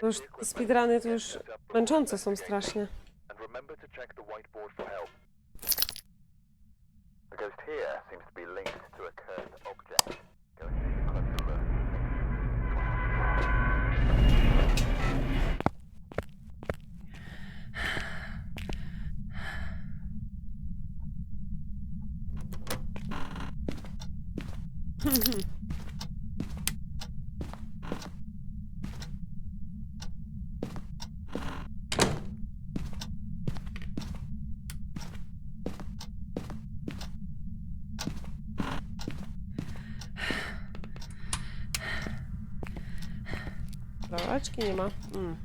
To już te speedruny to już męczące są strasznie. The ghost here seems to be linked to a cursed object. Nie ma. Mm.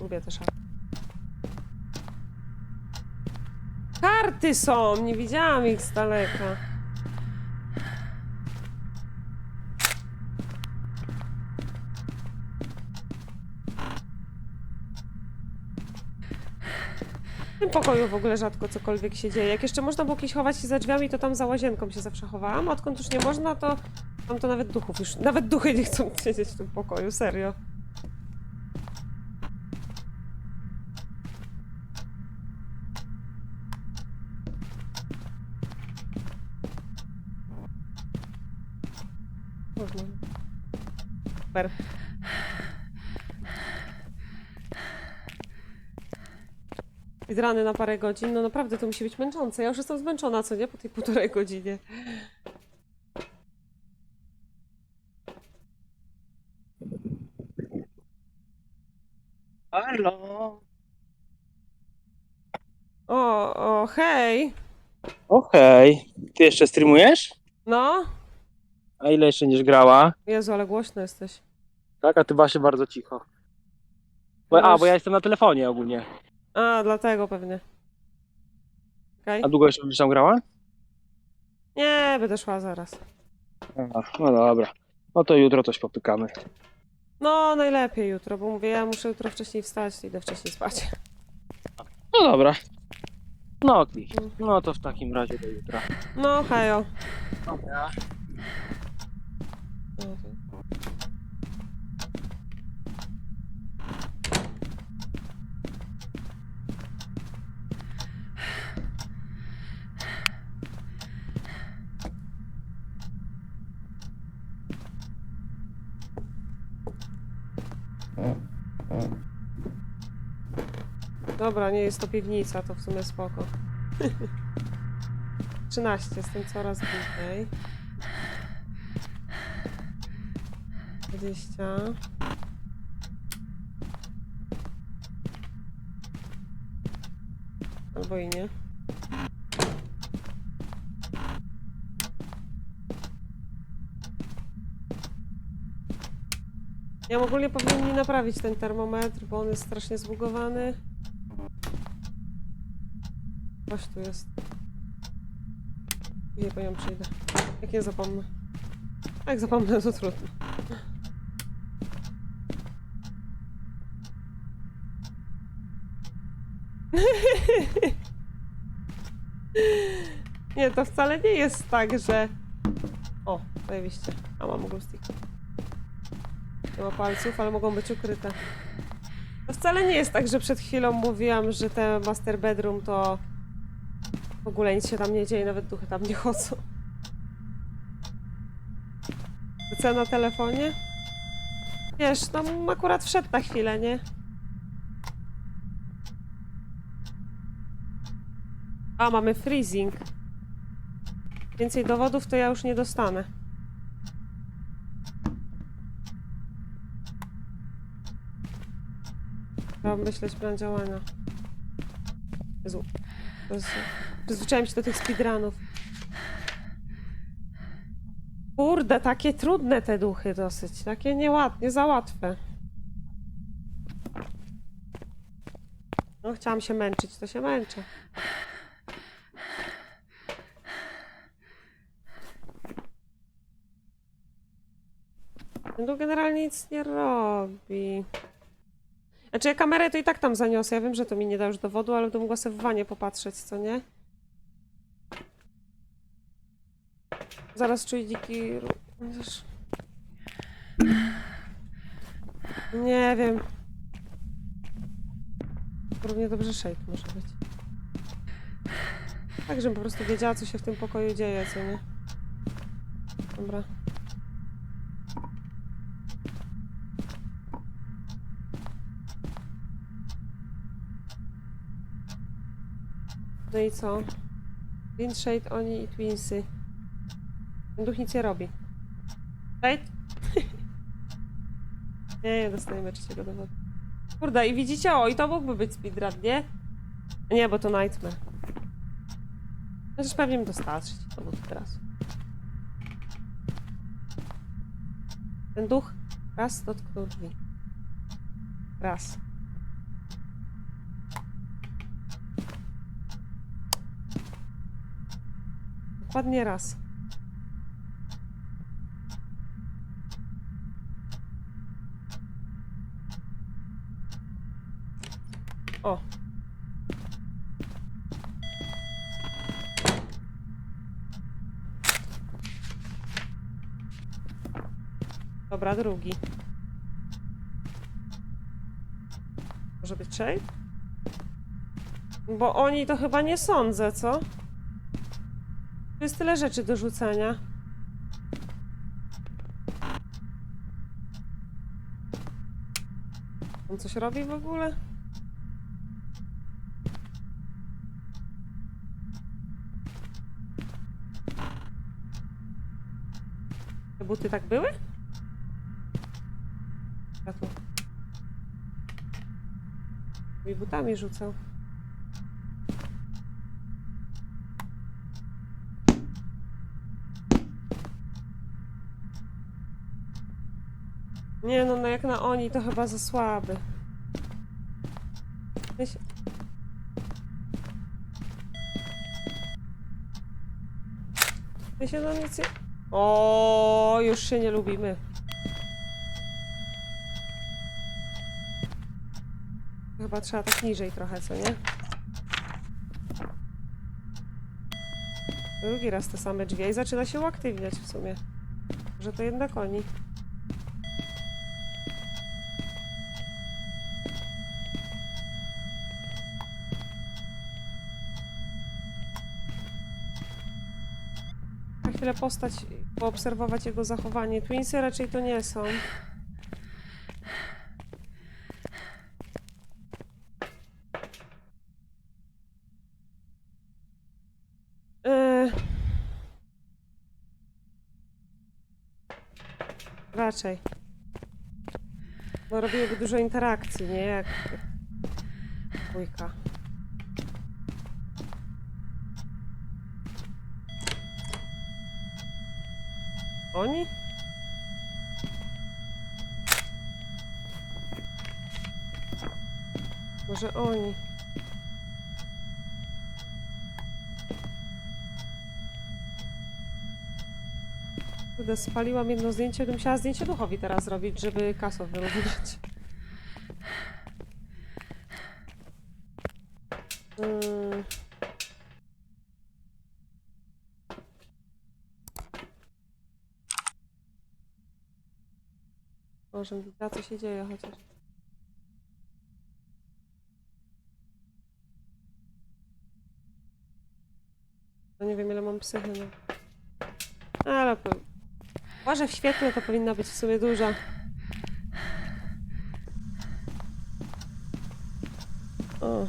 Lubię też. Karty są! Nie widziałam ich z daleka. W tym pokoju w ogóle rzadko cokolwiek się dzieje. Jak jeszcze można było kiedyś chować się za drzwiami, to tam za łazienką się zawsze chowałam. Odkąd już nie można, to tam to nawet duchów już... Nawet duchy nie chcą siedzieć w tym pokoju, serio. Można. Super. Rany na parę godzin, no naprawdę to musi być męczące. Ja już jestem zmęczona, co nie? Po tej półtorej godzinie. Halo. O, o, hej! Okej. Ty jeszcze streamujesz? No? A ile jeszcze będziesz grała? Jezu, ale głośno jesteś. Tak, a ty właśnie bardzo cicho. Bo, a, bo ja jestem na telefonie ogólnie. A, dlatego pewnie. Okej. A długo jeszcze będziesz tam grała? Nie, będę szła zaraz. A, no dobra. No to jutro coś popykamy. No, najlepiej jutro, bo mówię, ja muszę jutro wcześniej wstać, idę wcześniej spać. No dobra. No okej. No to w takim razie do jutra. No, hejo. Dobra. No, to- Dobra, nie jest to piwnica, to w sumie spoko. 13, jestem coraz bliżej. 20. Albo i nie. Ja ogólnie powinni naprawić ten termometr, bo on jest strasznie zbugowany. Coś tu jest. Nie, po nią przyjdę. Jak nie zapomnę. Jak zapomnę, to trudno. Nie, to wcale nie jest tak, że... O, zajebiście. A mam glowstick. Ma palców, ale mogą być ukryte. To wcale nie jest tak, że przed chwilą mówiłam, że ten master bedroom to... W ogóle nic się tam nie dzieje, nawet duchy tam nie chodzą. Co na telefonie? Wiesz, tam akurat wszedł na chwilę, nie? A, mamy freezing. Więcej dowodów to ja już nie dostanę. Trzeba myśleć plan działania. Jezu. Przyzwyczaiłem się do tych speedrunów. Kurde, takie trudne te duchy dosyć. Takie nieładnie, za łatwe. No, chciałam się męczyć, to się męczę. No generalnie nic nie robi. Znaczy ja kamerę to i tak tam zaniosę. Ja wiem, że to mi nie da już dowodu, ale będę mogła sobie w wanie popatrzeć, co nie? Zaraz czuję dziki... Nie wiem. Równie dobrze shade może być. Tak, żebym po prostu wiedziała, co się w tym pokoju dzieje, co nie? Dobra. No i co? Wind Shade, oni i Twinsy. Ten duch nic nie robi. Shade? nie, nie dostajemy trzeciego dowodu. Kurde, i widzicie, o, i to mógłby być speedrun, nie? Nie, bo to Nightmare. Chociaż pewnie mi dostała trzeci dowód teraz. Ten duch raz dotknął drzwi. Raz. Dokładnie raz. O. Dobra, drugi. Może być Shade? Bo oni to chyba nie sądzę, co? Jest tyle rzeczy do rzucania. On coś robi w ogóle? Te buty tak były? A tu. I butami rzucał. Nie no, no jak na oni to chyba za słaby. Myśl... My się no nic nie... O, już się nie lubimy. Chyba trzeba tak niżej trochę, co nie? Drugi raz te same drzwi i zaczyna się uaktywniać w sumie. Że to jednak oni. Chwilę postać, poobserwować jego zachowanie. Twinsy raczej to nie są. Yy. Raczej. Bo robiłyby dużo interakcji, nie? Jak. Oni? Może oni. Kurde, spaliłam jedno zdjęcie, to musiała zdjęcie duchowi teraz zrobić, żeby kasę wyrównać. Widziała, co się dzieje chociaż. No nie wiem, ile mam psychy, no. Ale. Może w świetle to powinna być w sumie duża. O.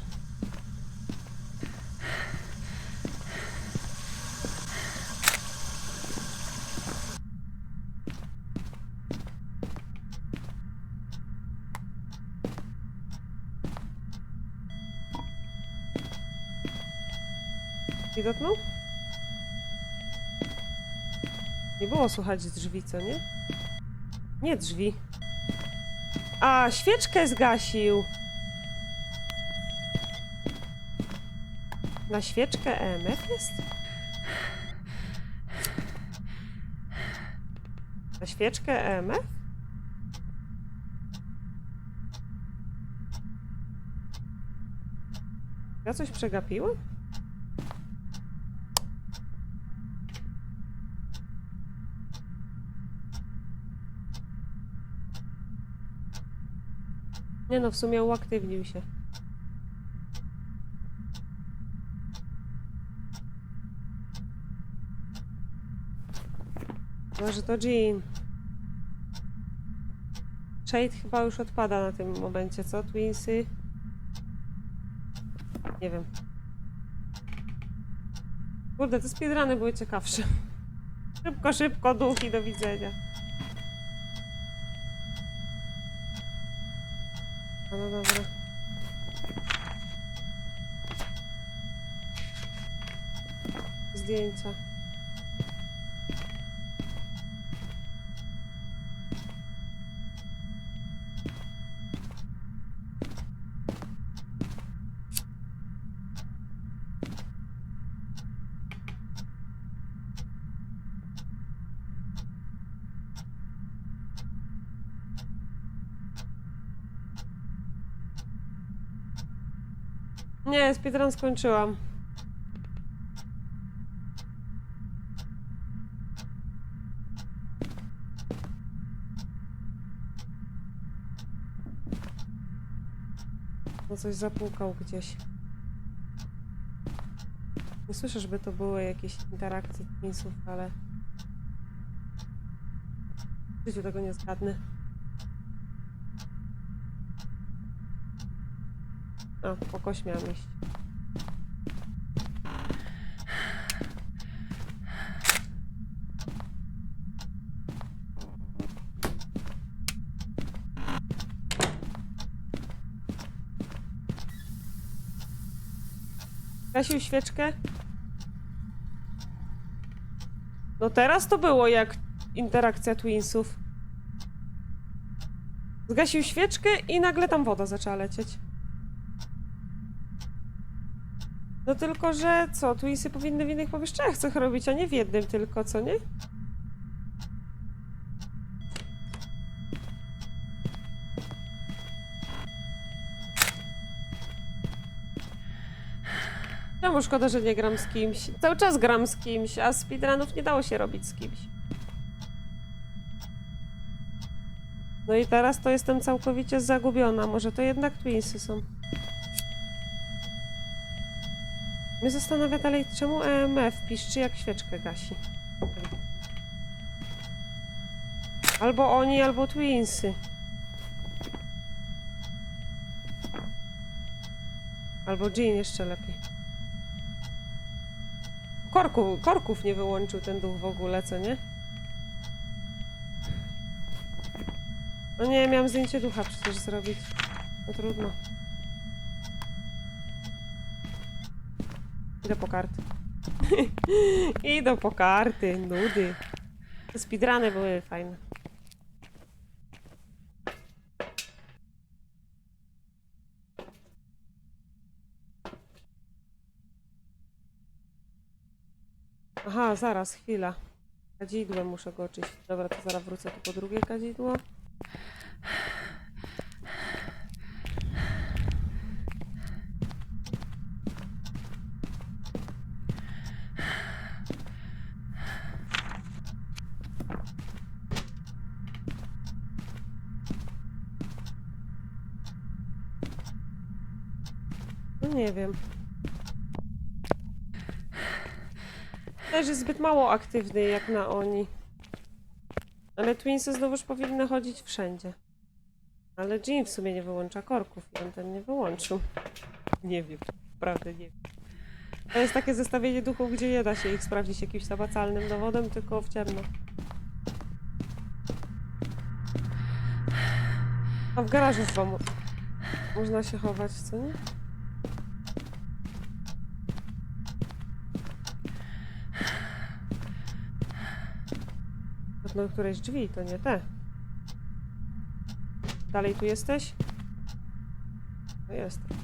I dotknął? Nie było słychać drzwi, co nie? Nie drzwi. A, świeczkę zgasił. Na świeczkę EMF jest? Na świeczkę EMF? Ja coś przegapiłem? Nie no, w sumie uaktywnił się. Może to Jean. Shade chyba już odpada na tym momencie, co? Twinsy? Nie wiem. Kurde, te speedruny były ciekawsze. Szybko, szybko, duchi, do widzenia. No, dobra. Zdjęcia. Nie, speedrun skończyłam. No coś zapukał gdzieś. Nie słyszę, żeby to były jakieś interakcje Twinsów, ale... W życiu tego nie zgadnę. A, po kość miałam iść. Gasił świeczkę? No teraz to było jak interakcja Twinsów. Zgasił świeczkę i nagle tam woda zaczęła lecieć. No tylko, że co, Twinsy powinny w innych pomieszczeniach coś robić, a nie w jednym tylko, co nie? Czemu szkoda, że nie gram z kimś? Cały czas gram z kimś, a speedrunów nie dało się robić z kimś. No i teraz to jestem całkowicie zagubiona. Może to jednak Twinsy są. Mnie zastanawia dalej, czemu EMF piszczy jak świeczkę gasi. Albo oni, albo Twinsy. Albo Jean jeszcze lepiej. Korku, korków nie wyłączył ten duch w ogóle, co nie? No nie, miałam zdjęcie ducha przecież zrobić. No trudno. Idę po karty. Idę po karty, nudy. Te speedruny były fajne. Aha, zaraz, chwila. Kadzidłem muszę go oczyścić. Dobra, to zaraz wrócę tu po drugie kadzidło. No nie wiem. Też jest zbyt mało aktywny jak na oni. Ale Twinsy znowuż powinny chodzić wszędzie. Ale Jean w sumie nie wyłącza korków i on ten nie wyłączył. Nie wiem, naprawdę nie wiem. To jest takie zestawienie duchów, gdzie nie da się ich sprawdzić jakimś namacalnym dowodem, tylko w ciemno. A w garażu mo- można się chować, co nie? No któreś drzwi, to nie te. Dalej tu jesteś? No jestem.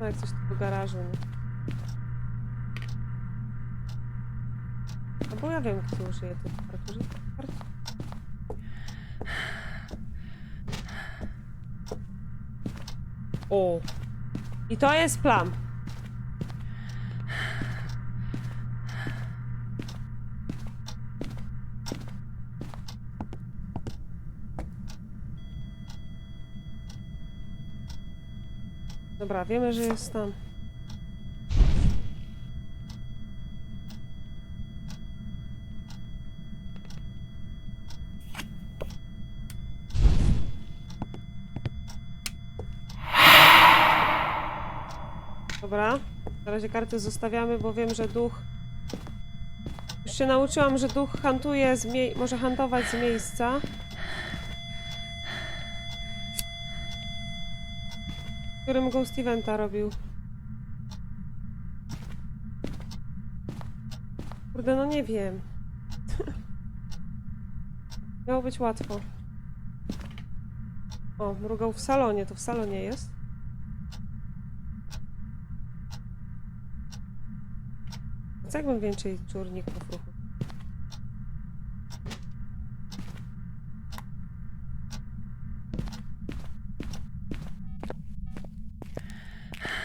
No jak coś do garażu, nie? No bo ja wiem, kto użyje tych kart. O. I to jest plan. Dobra, wiemy, że jest tam. Razie karty zostawiamy, bo wiem, że duch... Już się nauczyłam, że duch hantuje z mie... może hantować z miejsca. którym Ghost Eventa robił. Kurde, no nie wiem. Miało być łatwo. O, mrugał w salonie, to w salonie jest. Co jakbym więcej czurników ruchu?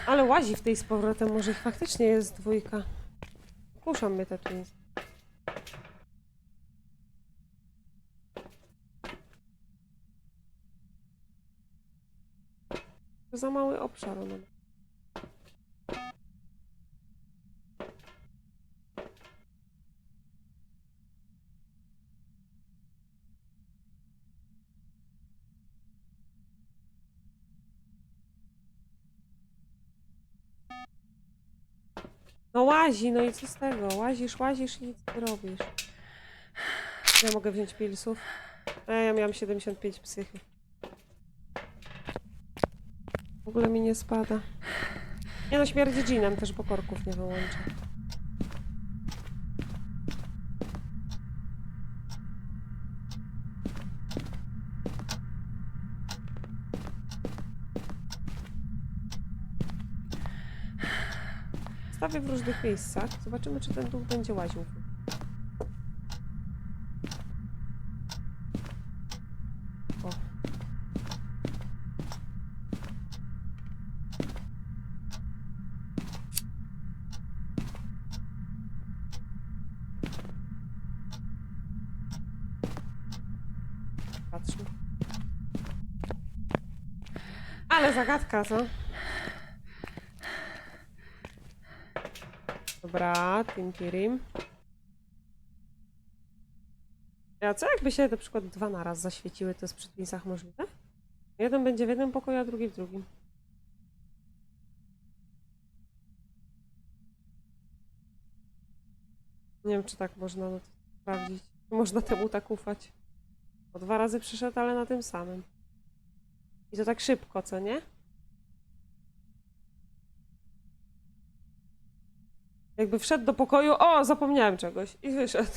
Ale łazi w tej z powrotem, może faktycznie jest dwójka. Kuszą mnie te twins. To za mały obszar ona ma. No łazi, no i co z tego? Łazisz, łazisz i nic nie robisz. Ja mogę wziąć pilsów. A ja miałam 75 psychy. W ogóle mi nie spada. Nie no, śmierdzi dżinem, też bo korków nie wyłączę. W różnych miejscach. Zobaczymy, czy ten duch będzie łaził. O. Patrzmy. Ale zagadka, co? Dobra, Tim Tirim. A co jakby się na przykład dwa naraz zaświeciły, to jest przy Twinsach możliwe? Jeden będzie w jednym pokoju, a drugi w drugim. Nie wiem, czy tak można no sprawdzić. Czy można temu tak ufać? Bo dwa razy przyszedł, ale na tym samym. I to tak szybko, co nie? Jakby wszedł do pokoju, o, zapomniałem czegoś i wyszedł.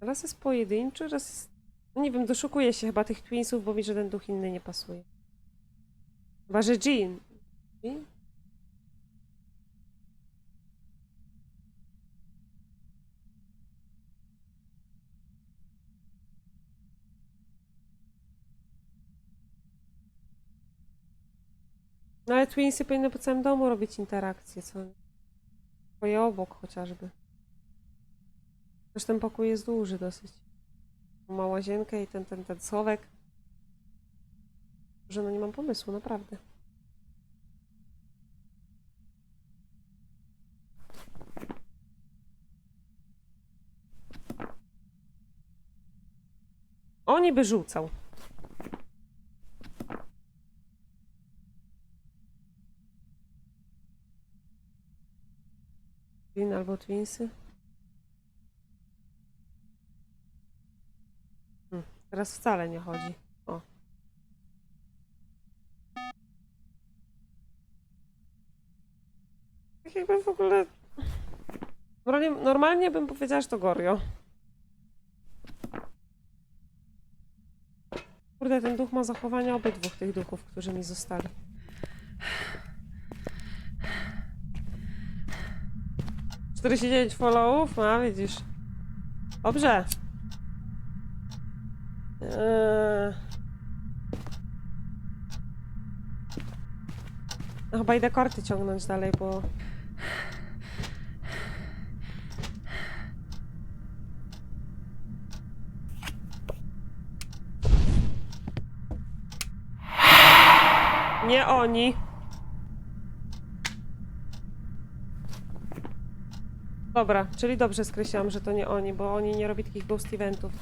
Raz jest pojedynczy, raz jest... No nie wiem, doszukuję się chyba tych twinsów, bo mi żaden duch inny nie pasuje. Chyba, że Jean. Jean? Ale twinsy powinny po całym domu robić interakcje, co? Twoje obok chociażby. Zresztą ten pokój jest duży dosyć. Ma łazienkę i ten, ten, ten schowek. Że no nie mam pomysłu, naprawdę. Oni by rzucał. Twin albo Twinsy. Hmm, teraz wcale nie chodzi. O. Tak jakby w ogóle... Normalnie, bym powiedziała, że to Gorio. Kurde, ten duch ma zachowania obydwu tych duchów, którzy mi zostali. Czterdzieści dziewięć followów? A, widzisz. Dobrze. Eee. No chyba idę korty ciągnąć dalej, bo... Nie oni. Dobra, czyli dobrze skreśliłam, że to nie oni, bo oni nie robi takich ghost eventów.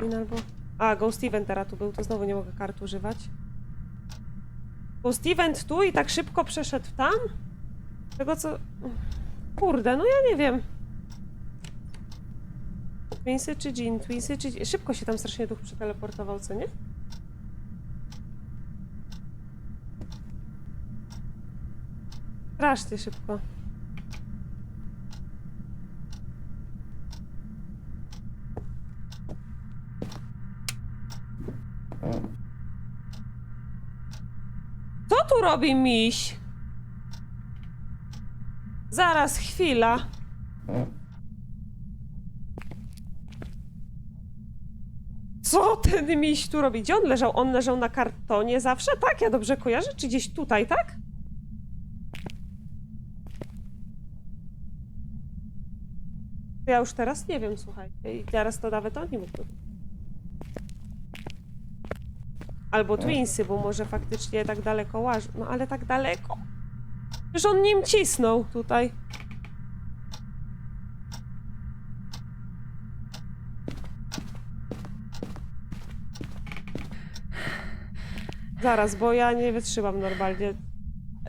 Win albo... A, ghost event teraz tu był, to znowu nie mogę kart używać. Ghost event tu i tak szybko przeszedł tam? Tego co... Kurde, no ja nie wiem. Twinsy czy Jean? Twinsy czy... Szybko się tam strasznie duch przeteleportował, co nie? Strasznie szybko. Robi miś? Zaraz, chwila. Co ten miś tu robi? Gdzie on leżał? On leżał na kartonie zawsze? Tak, ja dobrze kojarzę? Czy gdzieś tutaj, tak? Ja już teraz nie wiem, słuchaj. I teraz to nawet oni mógł. Albo Twinsy, bo może faktycznie tak daleko łażą. No ale tak daleko. Przecież on nim cisnął tutaj. Zaraz, bo ja nie wytrzymam normalnie.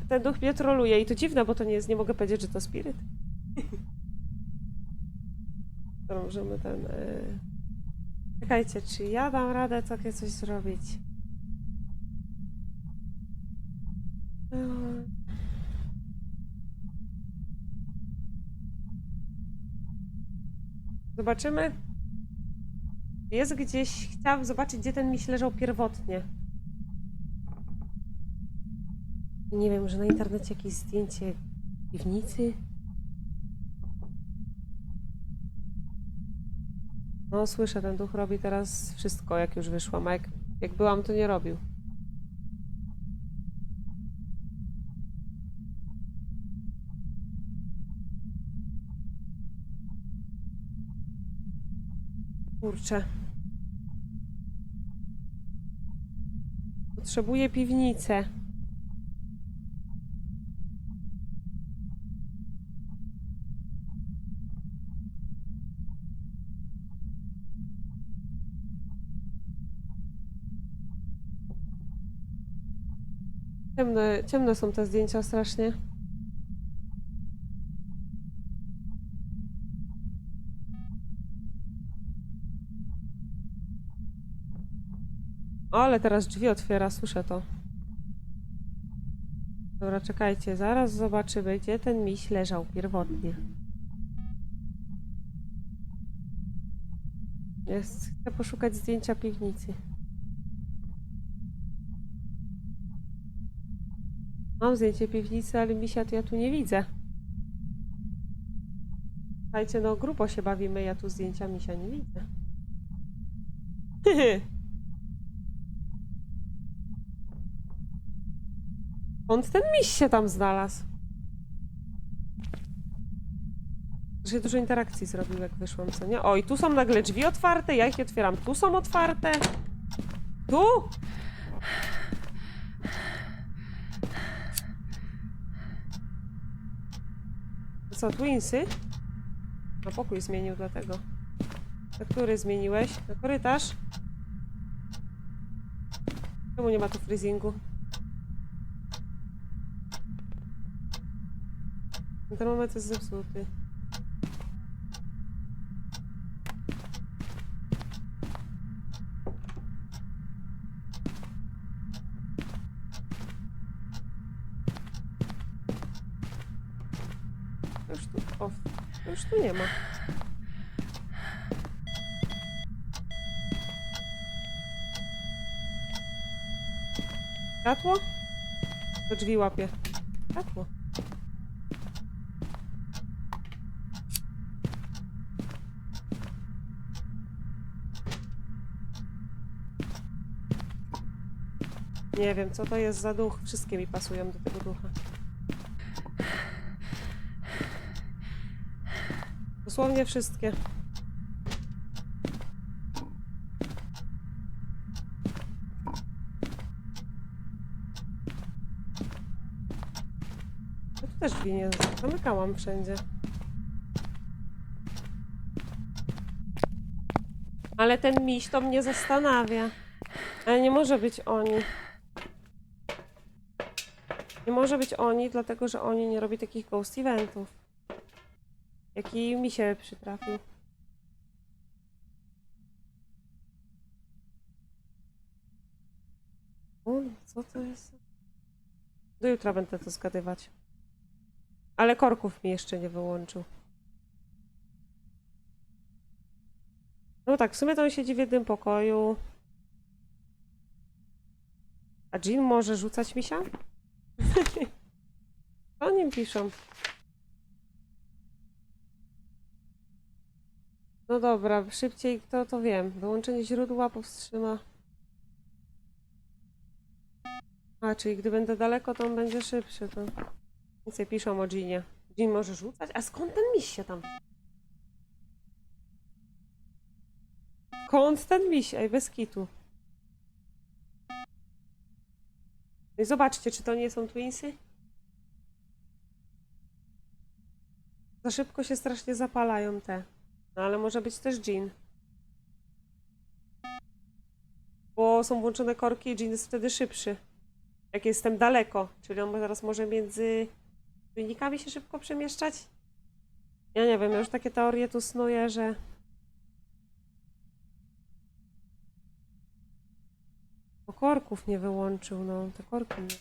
Ten duch mnie troluje i to dziwne, bo to nie jest, nie mogę powiedzieć, że to spiryt. To możemy ten... Yy... Czekajcie, czy ja dam radę takie coś zrobić? Yy. Zobaczymy. Jest gdzieś... Chciałam zobaczyć, gdzie ten miś leżał pierwotnie. Nie wiem, że na internecie jakieś zdjęcie piwnicy? No, słyszę, ten duch robi teraz wszystko, jak już wyszłam, a jak, jak byłam, to nie robił. Kurczę. Potrzebuję piwnicę. Ciemne, ciemne są te zdjęcia strasznie. Ale teraz drzwi otwiera, słyszę to. Dobra, czekajcie, zaraz zobaczymy, gdzie ten miś leżał pierwotnie. Jest, chcę poszukać zdjęcia piwnicy. Mam zdjęcie piwnicy, ale misia to ja tu nie widzę. Słuchajcie, no grubo się bawimy, ja tu zdjęcia misia nie widzę. Skąd ten miś się tam znalazł? Że dużo interakcji zrobił, jak wyszłam, co nie? O, i tu są nagle drzwi otwarte, ja ich otwieram. Tu są otwarte. Tu? Co, Twinsy? No pokój zmienił dlatego. Na który zmieniłeś? Na korytarz? Czemu nie ma tu freezingu? Ten moment jest zepsuty. Już tu, o, już tu nie ma. Światło? Do drzwi łapie. Światło. Nie wiem, co to jest za duch. Wszystkie mi pasują do tego ducha. Dosłownie wszystkie. Też drzwi nie zamykałam wszędzie. Ale ten miś to mnie zastanawia. Ale nie może być oni. Nie może być oni, dlatego że oni nie robi takich ghost eventów. Jaki mi się przytrafił. O, co to jest? Do jutra będę to zgadywać. Ale korków mi jeszcze nie wyłączył. No tak, w sumie to on siedzi w jednym pokoju. A Jean może rzucać misia? O nim piszą? No dobra, szybciej kto to wiem. Wyłączenie źródła powstrzyma. A, czyli gdy będę daleko, to on będzie szybszy. To... Więcej piszą o Ginie. Jean może rzucać? A skąd ten miś się tam? Skąd ten miś? Ej, bez kitu. No i zobaczcie, czy to nie są twinsy? Za szybko się strasznie zapalają te. No ale może być też Jean. Bo są włączone korki i Jean jest wtedy szybszy. Jak jestem daleko. Czyli on zaraz może między czujnikami się szybko przemieszczać? Ja nie wiem, ja już takie teorie tu snuję, że... korków nie wyłączył, no. Te korki nie.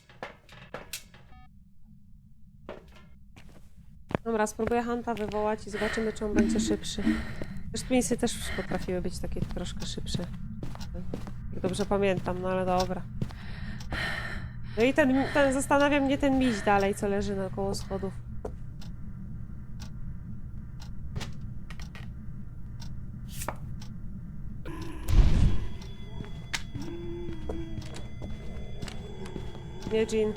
Dobra, spróbuję Hanta wywołać i zobaczymy, czy on będzie szybszy. Też Twinsy też potrafiły być takie troszkę szybsze. Dobrze pamiętam, no ale dobra. No i ten, ten zastanawia mnie ten miś dalej, co leży na koło schodów. Nie, Jean.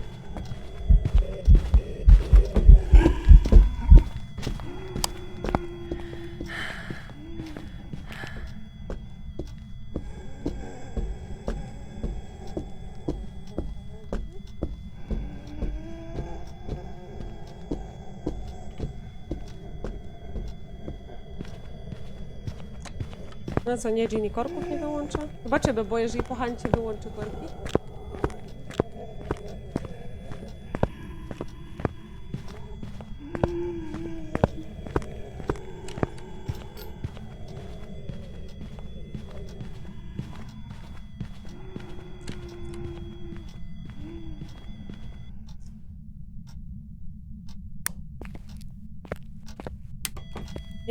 No co, nie, Jean i korków nie wyłącza? Zobaczymy, bo jeżeli po Hancie wyłączy korki...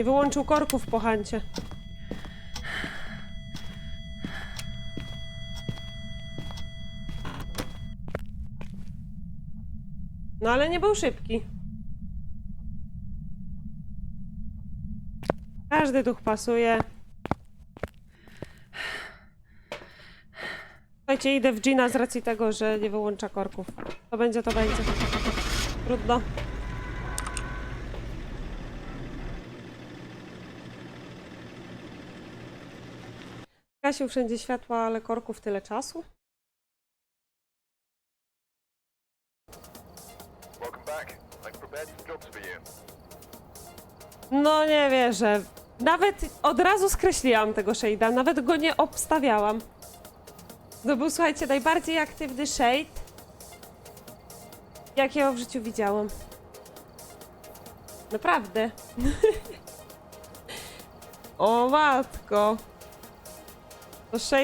Nie wyłączył korków po Hancie. No ale nie był szybki. Każdy duch pasuje. Słuchajcie, idę w Gina z racji tego, że nie wyłącza korków. To będzie, to będzie. Trudno. Gasił wszędzie światła, ale korków tyle czasu. No nie wierzę. Nawet od razu skreśliłam tego shade'a, nawet go nie obstawiałam. To był, słuchajcie, najbardziej aktywny shade, jakiego w życiu widziałam. Naprawdę. o matko. To shade